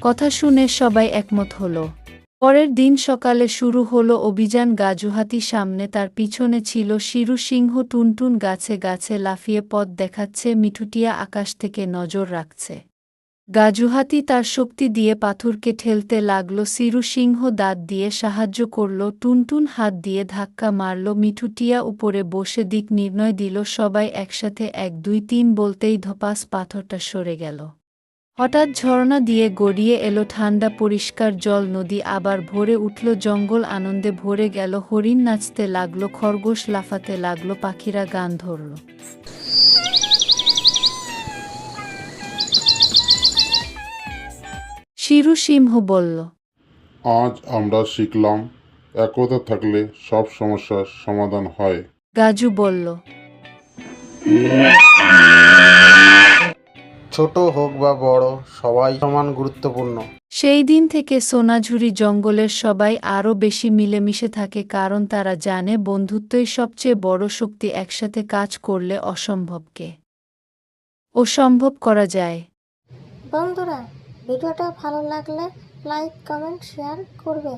কথা শুনে সবাই একমত হলো। পরের দিন সকালে শুরু হলো অভিযান, গাজুহাতি, সামনে তার পিছনে ছিল শিরু সিংহ, টুনটুন গাছে গাছে লাফিয়ে পথ দেখাচ্ছে, মিঠুটিয়া আকাশ থেকে নজর রাখছে। গাজুহাতি তার শক্তি দিয়ে পাথরকে ঠেলতে লাগল সিরু সিংহ দাঁত দিয়ে সাহায্য করল, টুনটুন হাত দিয়ে ধাক্কা মারল, মিঠুটিয়া উপরে বসে দিক নির্ণয় দিল, সবাই একসাথে এক, দুই, তিন বলতেই ধপাস পাথরটা সরে গেল। হঠাৎ ঝর্ণা দিয়ে গড়িয়ে এলো ঠান্ডা পরিষ্কার জল নদী আবার ভরে উঠল জঙ্গল আনন্দে ভরে গেল হরিণ নাচতে লাগল খরগোশ লাফাতে লাগল পাখিরা গান ধরল। শিরু সিংহ বলল আজ আমরা শিখলাম একতা থাকলে সব সমস্যার সমাধান হয়। গাজু বলল ছোট হোক বা বড় সবাই সমান গুরুত্বপূর্ণ। সেই দিন থেকে সোনাঝুরি জঙ্গলের সবাই আরও বেশি মিলেমিশে থাকে কারণ তারা জানে বন্ধুত্বই সবচেয়ে বড় শক্তি একসাথে কাজ করলে অসম্ভবকে। অসম্ভব করা যায়। বন্ধুরা ভিডিওটা ভালো লাগলে লাইক কমেন্ট শেয়ার করবে।